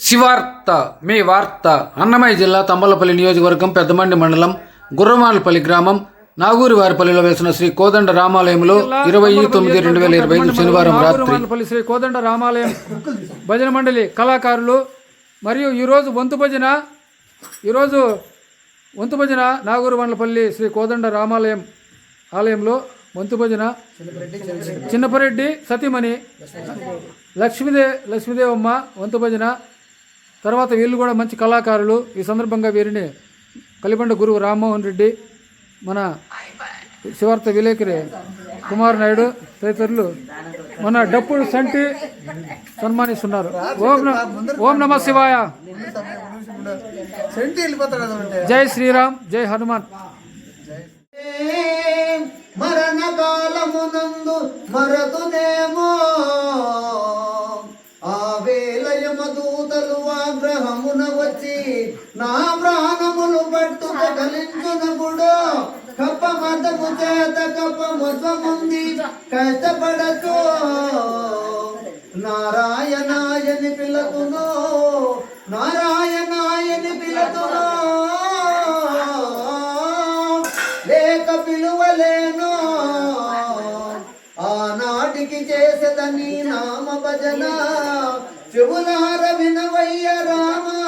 శివార్త మీ వార్త అన్నమయ్య జిల్లా తంబలపల్లి నియోజకవర్గం పెద్దమండి మండలం గుర్రమాలపల్లి గ్రామం నాగూరి వారిపల్లిలో వేసిన శ్రీ కోదండ రామాలయంలో ఇరవై తొమ్మిది రెండు వేల ఇరవై ఐదు శనివారం రాత్రి. శ్రీ కోదండ రామాలయం భజన మండలి కళాకారులు మరియు ఈరోజు వంతు భజన ఈరోజు వంతు భజన నాగూరు మండలపల్లి శ్రీ కోదండ రామాలయం ఆలయంలో వంతు భజన. చిన్నపరెడ్డి సతీమణి లక్ష్మీదే లక్ష్మీదేవమ్మ వంతు భజన. తర్వాత వీళ్ళు కూడా మంచి కళాకారులు. ఈ సందర్భంగా వీరిని కలిబండ గురువు రామ్మోహన్ రెడ్డి మన శివార్త విలేకరి కుమార్ నాయుడు తదితరులు మన డప్పులు సంటి సన్మానిస్తున్నారు. ఓం న- ఓం నమ శివాయ. జై శ్రీరామ్ జై హనుమాన్. మరణ కాలమునందు మరతునేమో పట్టుక కలించునప్పుడు కప్ప మతము చేత కప్ప మొత్వముంది కష్టపడతో నారాయణాయని పిలతును నారాయణాయని పిలతును లేక పిలువలేను. ఆనాటికి చేసేదని నామ భజన చెవులార వినవయ్య రామా.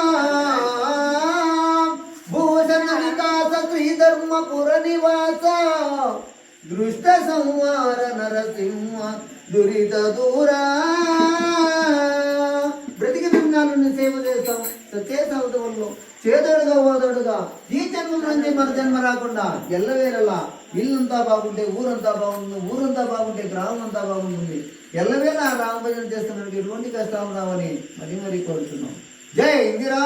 శ్రీధర్మపుర నివాస దృష్ట సంహార నరసింహ దురిత దూరా బ్రతికి దినాలను సేవ చేస్తాం. సత్య సౌదవుల్లో చేదోడుగా ఓదోడుగా ఈ జన్మ నుండి మన జన్మ రాకుండా ఎల్లవేళలా ఇల్లంతా బాగుంటే ఊరంతా బాగుంటుంది ఊరంతా బాగుంటే గ్రామం అంతా బాగుంటుంది. ఎల్లవేళ రామభజన చేస్తున్నట్టు ఎటువంటి కష్టాలు రావని మరీ మరీ కోరుతున్నాం. జై ఇందిరా